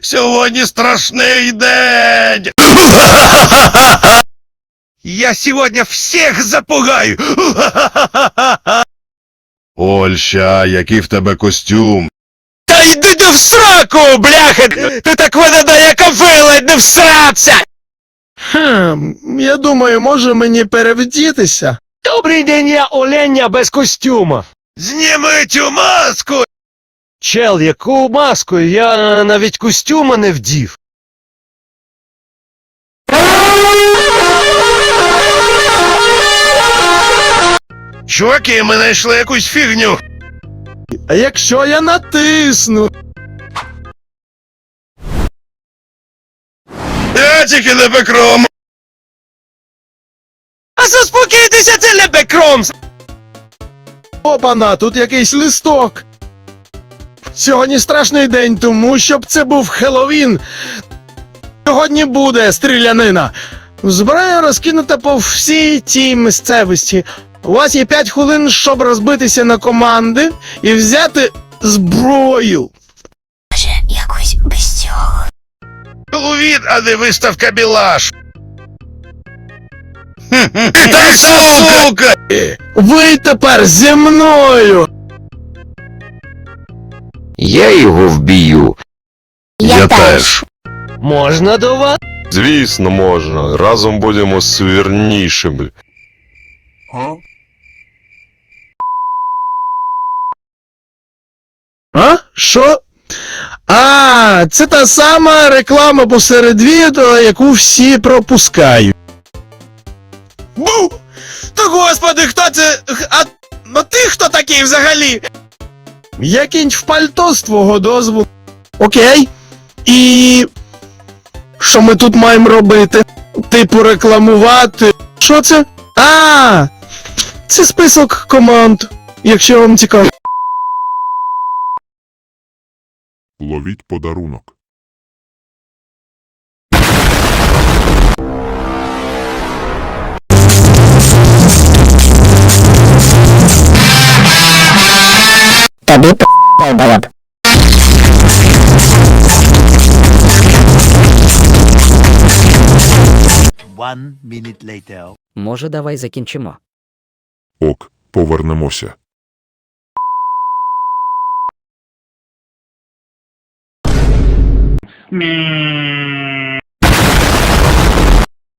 Сьогодні страшний день. Я сьогодні всіх запугаю. Ольща, який в тебе костюм? Та йди ти в сраку, бляха! Ти так мене дає кафе, ледь не всрався! Хм, я думаю, може мені перевдітися. Добрий день, я оленя без костюма. Зніми цю маску! Чел, яку маску? Я навіть костюма не вдів. Чуваки, ми знайшли якусь фігню. А якщо я натисну? Я тільки не бекром. А заспокійтеся, це лебекромс! Опана, тут якийсь листок. Сьогодні страшний день, тому щоб це був Хеллоуін. Сьогодні буде стрілянина. Зброя розкинута по всій цій місцевості. У вас є 5 хвилин, щоб розбитися на команди і взяти зброю. Може, якось без цього. Головін, а не виставка білаш. Та сука! Ви тепер зі мною. Я його вб'ю. Я, теж. Можна до вас? Звісно, можна. Разом будемо сильнішими. А? Що? А, це та сама реклама посеред відео, яку всі пропускають. Бу! Та господи, хто це? А, ну ти хто такий взагалі? Я кінь в пальто з твого дозволу. Окей. І. Що ми тут маємо робити? Типу рекламувати. Що це? А! Це список команд, якщо вам цікаво. Ловіть подарунок. Тобі п***й було б. One minute later. Може, давай закінчимо. Ок, повернемося. Ммм.